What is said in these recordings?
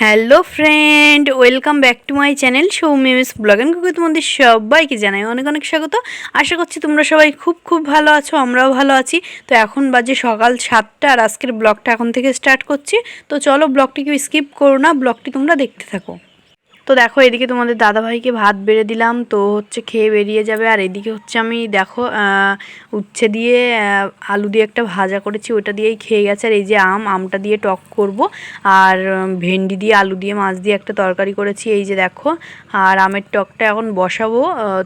Hello friend, welcome back to my channel Soumi's blog and cookie তোমাদের সবাইকে জানাই অনেক অনেক স্বাগত। আশা করছি তোমরা সবাই খুব খুব ভালো আছো, আমরাও ভালো আছি। তো এখন বাজে সকাল সাতটা আর আজকের ব্লগটা এখন থেকে স্টার্ট করছি। তো চলো ব্লগটি ব্লগটিকে স্কিপ করো না, ব্লগটি তোমরা দেখতে থাকো। তো দেখো, এদিকে তোমাদের দাদাভাইকে ভাত বেড়ে দিলাম, তো হচ্ছে খেয়ে বেরিয়ে যাবে। আর এদিকে হচ্ছে আমি দেখো উচ্ছে দিয়ে আলু দিয়ে একটা ভাজা করেছি, ওটা দিয়েই খেয়ে গেছে। আর এই যে আম, আমটা দিয়ে টক করব। আর ভেন্ডি দিয়ে, আলু দিয়ে, মাছ দিয়ে একটা তরকারি করেছি। এই যে দেখো, আর আমের টকটা এখন বসাবো।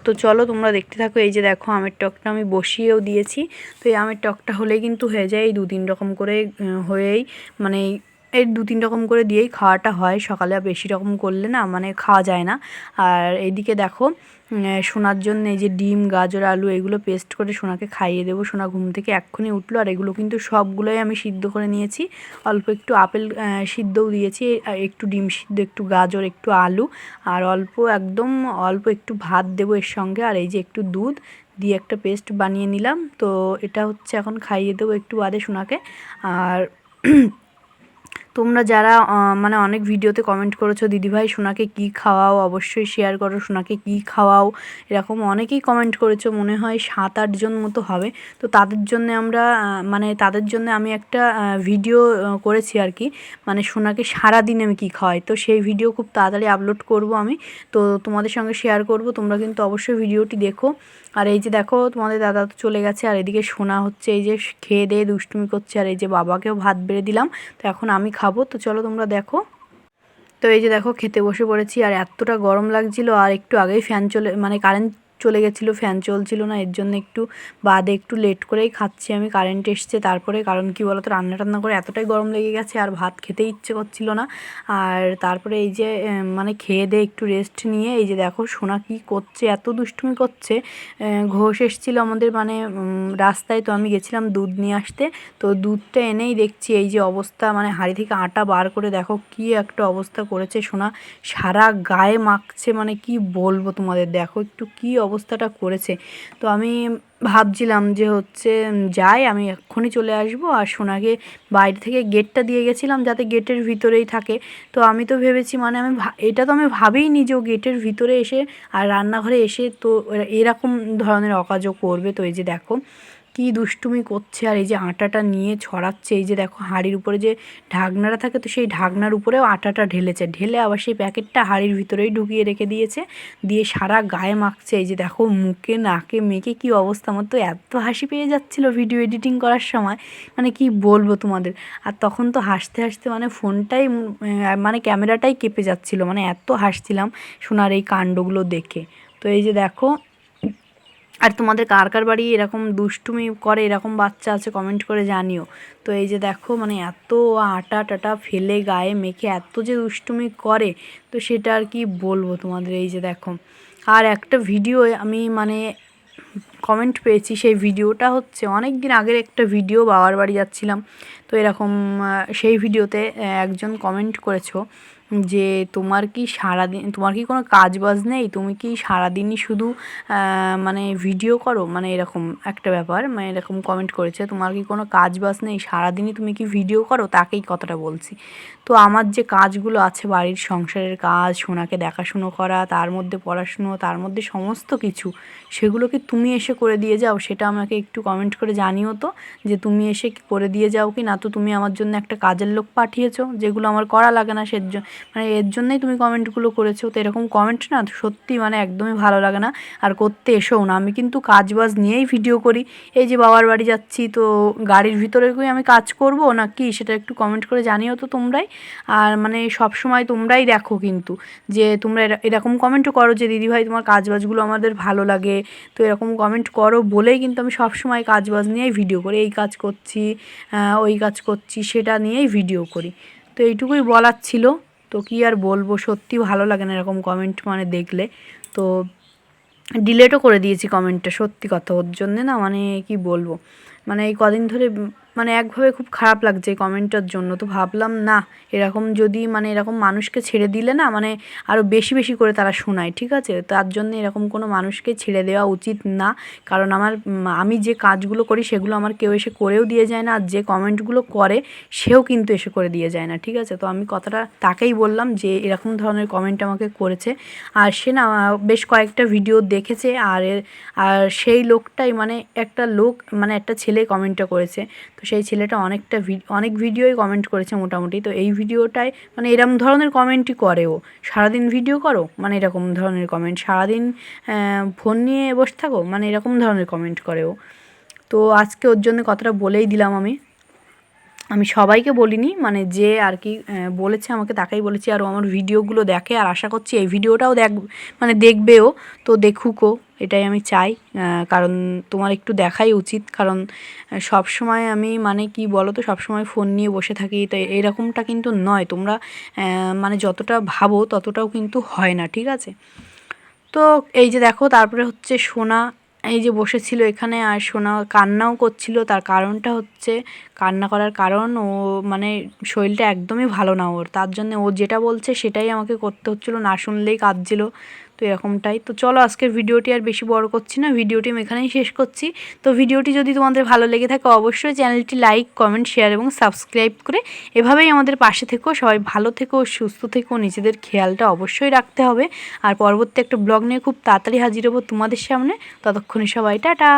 তো চলো তোমরা দেখতে থাকো, এই যে দেখো, আমের টকটা আমি বসিয়েও দিয়েছি। তো এই আমের টকটা হলেই কিন্তু হয়ে যায় এই দু তিন রকম করে হয়েই মানে এই দু তিন রকম করে দিয়েই খাওয়াটা হয়। সকালে বেশি রকম করলে না মানে খাওয়া যায় না। আর এইদিকে দেখো সোনার জন্য এই যে ডিম, গাজর, আলু এগুলো পেস্ট করে সোনাকে খাইয়ে দেবো। সোনা ঘুম থেকে এক্ষুনি উঠল আর এগুলো কিন্তু সবগুলোই আমি সিদ্ধ করে নিয়েছি। অল্প একটু আপেল সিদ্ধও দিয়েছি। একটু ডিম সিদ্ধ, একটু গাজর, একটু আলু। আর অল্প একদম অল্প একটু ভাত দেবো এর সঙ্গে। আর এই যে একটু দুধ দিয়ে একটা পেস্ট বানিয়ে নিলাম। তো এটা হচ্ছে এখন খাইয়ে দেবো একটু বাদে সোনাকে। আর তোমরা যারা মানে অনেক ভিডিওতে কমেন্ট করেছ, দিদিভাই, সোনাকে কি খাওয়াও? অবশ্যই শেয়ার করো, সোনাকে কি খাওয়াও? এরকম অনেকেই কমেন্ট করেছ, মনে হয় সাত আটজন মতো হবে। তো তাদের জন্য আমরা মানে তাদের জন্য আমি একটা ভিডিও করেছি আর কি। মানে সোনাকে সারাদিন আমি কী খাওয়াই? তো সেই ভিডিও খুব তাড়াতাড়ি আপলোড করব আমি। তো তোমাদের সঙ্গে শেয়ার করব। তোমরা কিন্তু অবশ্যই ভিডিওটি দেখো। আর এই যে দেখো, তোমাদের দাদা তো চলে গেছে। আর এদিকে সোনা হচ্ছে, এই যে খেয়ে দিয়ে দুষ্টুমি করছে। আর এই যে বাবাকেও ভাত বেড়ে দিলাম। তো এখন আমি খাব, তো চলো তোমরা দেখো। তো এই যে দেখো, খেতে বসে পড়েছি, আর এতটা গরম লাগছিল, আর একটু আগেই ফ্যান চলে মানে কারেন্ট চলে গেছিল ফ্যান চলছিল না, এর জন্য একটু বাদে একটু লেট করেই খাচ্ছি আমি কারেন্ট এসছে, তারপরে কারণ কি বলতো রান্না টান্না করে এতটাই গরম লেগে গেছে আর ভাত খেতে ইচ্ছে করছিল না। আর তারপরে এই যে মানে খেয়ে দিয়ে একটু রেস্ট নিয়ে, এই যে দেখো সোনা কি করছে, এত দুষ্টুমি করছে ঘোষ এসেছিল আমাদের মানে রাস্তায়, তো আমি গেছিলাম দুধ নিয়ে আসতে, তো দুধটা এনেই দেখছি, এই যে অবস্থা মানে হাঁড়ি থেকে আটা বার করে দেখো কি একটা অবস্থা করেছে সোনা, সারা গায়ে মাখছে মানে কি বলব তোমাদের, দেখো একটু কি অবস্থাটা করেছে। তো আমি ভাবছিলাম যে হচ্ছে যাই, আমি এক্ষুনি চলে আসব। আর সোনাকে বাইরে থেকে গেটটা দিয়ে গেছিলাম যাতে গেটের ভিতরেই থাকে। তো আমি তো ভেবেছি মানে আমি এটা তো আমি ভাবেই ভাবিনি যে ও গেটের ভিতরে এসে আর রান্নাঘরে এসে তো এরকম ধরনের অকাজও করবে। তো এই যে দেখো কি দুষ্টুমি করছে আর এই যে আটাটা নিয়ে ছড়াচ্ছে, এই যে দেখো হাঁড়ির উপরে যে ঢাকনাটা থাকে তো সেই ঢাকনার উপরেও আটাটা ঢেলেছে। ঢেলে আবার সেই প্যাকেটটা হাঁড়ির ভিতরেই ঢুকিয়ে রেখে দিয়েছে, দিয়ে সারা গায়ে মাখছে। এই যে দেখো মুখে, নাকে, মেখে কি অবস্থা, আমার তো এত হাসি পেয়ে যাচ্ছিল ভিডিও এডিটিং করার সময়। মানে কি বলব তোমাদের? আর তখন তো হাসতে হাসতে মানে ফোনটাই মানে ক্যামেরাটাই কেঁপে যাচ্ছিল। মানে এত হাসছিলাম সোনার এই কাণ্ডগুলো দেখে। তো এই যে দেখো আর তোমাদের কার কার বাড়ি এরকম দুষ্টুমি করে, এরকম বাচ্চা আছে কমেন্ট করে জানিও। তো এই যে দেখো মানে এত আটা টাটা ফেলে গায়ে মেখে এত যে দুষ্টুমি করে, তো সেটা আর কি বলব তোমাদের? এই যে দেখো, আর একটা ভিডিও আমি মানে কমেন্ট পেয়েছি সেই ভিডিওটা হচ্ছে অনেক দিন আগের একটা ভিডিও বাবার বাড়ি যাচ্ছিলাম। তো এরকম সেই ভিডিওতে একজন কমেন্ট করেছ। যে তোমার কি সারাদিন, তোমার কি কোনো কাজ বাজ নেই? তুমি কি সারাদিনই শুধু মানে ভিডিও করো? মানে এরকম একটা ব্যাপার মানে এরকম কমেন্ট করেছে। তোমার কি কোনো কাজ বাজ নেই? সারাদিনই তুমি কি ভিডিও করো? তাকেই কথাটা বলছি। তো আমার যে কাজগুলো আছে, বাড়ির সংসারের কাজ, সোনাকে দেখাশুনো করা, তার মধ্যে পড়াশুনো, তার মধ্যে সমস্ত কিছু, সেগুলো কি তুমি এসে করে দিয়ে যাও? সেটা আমাকে একটু কমেন্ট করে জানিও তো, যে তুমি এসে করে দিয়ে যাও কি না? তো তুমি আমার জন্য একটা কাজের লোক পাঠিয়েছো, যেগুলো আমার করা লাগে না সের জন্য মানে এর জন্যই তুমি কমেন্টগুলো করেছ, তো এরকম কমেন্ট না সত্যি মানে একদমই ভালো লাগে না। আর করতে এসোও না। আমি কিন্তু কাজ বাজ নিয়েই ভিডিও করি। এই যে বাবার বাড়ি যাচ্ছি, তো গাড়ির ভিতরে আমি কাজ করব না কি সেটা একটু কমেন্ট করে জানিও তো তোমরাই। আর মানে সব সময় তোমরাই দেখো কিন্তু যে তোমরা এরকম কমেন্টও করো যে দিদিভাই তোমার কাজ বাজগুলো আমাদের ভালো লাগে। তো এরকম কমেন্ট করো বলেই কিন্তু আমি সব সময় কাজ বাজ নিয়েই ভিডিও করি। এই কাজ করছি ওই কাজ করছি, সেটা নিয়েই ভিডিও করি। তো এইটুকুই বলার ছিল। তো কি আর বলব? সত্যি ভালো লাগে না এরকম কমেন্ট মানে দেখলে। তো ডিলেটও করে দিয়েছি কমেন্টটা সত্যি কথা। ওর জন্যে না মানে কি বলব? মানে এই কদিন ধরে মানে একভাবে খুব খারাপ লাগছে কমেন্টটার জন্য। তো ভাবলাম, না, এরকম যদি মানে এরকম মানুষকে ছেড়ে দিলে না মানে আরও বেশি বেশি করে তারা শোনায়, ঠিক আছে? তার জন্য এরকম কোনো মানুষকে ছেড়ে দেওয়া উচিত না। কারণ আমার আমি যে কাজগুলো করি, সেগুলো আমার কেউ এসে করেও দিয়ে যায় না। আর যে কমেন্টগুলো করে, সেও কিন্তু এসে করে দিয়ে যায় না, ঠিক আছে? তো আমি কথাটা তাকেই বললাম যে, এরকম ধরনের কমেন্ট আমাকে করেছে। আর সে না, বেশ কয়েকটা ভিডিও দেখেছে। আর আর সেই লোকটাই মানে একটা লোক মানে একটা ছেলে কমেন্টটা করেছে। তো সেই ছেলেটা অনেকটা অনেক ভিডিওই কমেন্ট করেছে মোটামুটি। তো এই ভিডিওটাই মানে এরকম ধরনের কমেন্টই করে ও সারাদিন ভিডিও করো মানে এরকম ধরনের কমেন্ট সারাদিন ফোন নিয়ে বসে থাকো মানে এরকম ধরনের কমেন্ট করে ও তো আজকে ওর জন্য কথাটা বলেই দিলাম আমি। আমি সবাইকে বলিনি মানে যে আর কি বলেছে আমাকে তাকেই বলেছি। আর ও আমার ভিডিওগুলো দেখে, আর আশা করছি এই ভিডিওটাও দেখ মানে দেখবেও। তো দেখুকও। এটাই আমি চাই। কারণ তোমার একটু দেখাই উচিত। কারণ সব সময় আমি মানে কি বলো তো সব সময় ফোন নিয়ে বসে থাকি। তো এরকমটা কিন্তু নয়। তোমরা মানে যতটা ভাবো ততটাও কিন্তু হয় না, ঠিক আছে? তো এই যে দেখো, তারপরে হচ্ছে সোনা এই যে বসেছিল এখানে। আর সোনা কান্নাও করছিল। তার কারণটা হচ্ছে, কান্না করার কারণ ও মানে শরীরটা একদমই ভালো না ওর। তার জন্য ও যেটা বলছে সেটাই আমাকে করতে হচ্ছিল। না শুনলেই কাঁদছিল। তো এরকমটাই। তো চলো আজকের ভিডিওটি আর বেশি বড় করছি না, ভিডিওটি আমি এখানেই শেষ করছি। তো ভিডিওটি যদি তোমাদের ভালো লেগে থাকে অবশ্যই চ্যানেলটি লাইক, কমেন্ট, শেয়ার এবং সাবস্ক্রাইব করে এভাবেই আমাদের পাশে থেকো। সবাই ভালো থেকো, সুস্থ থেকো, নিজেদের খেয়ালটা অবশ্যই রাখতে হবে। আর পরবর্তী একটা ব্লগ নিয়ে খুব তাড়াতাড়ি হাজির হব তোমাদের সামনে। ততক্ষণে সবাই টাটা।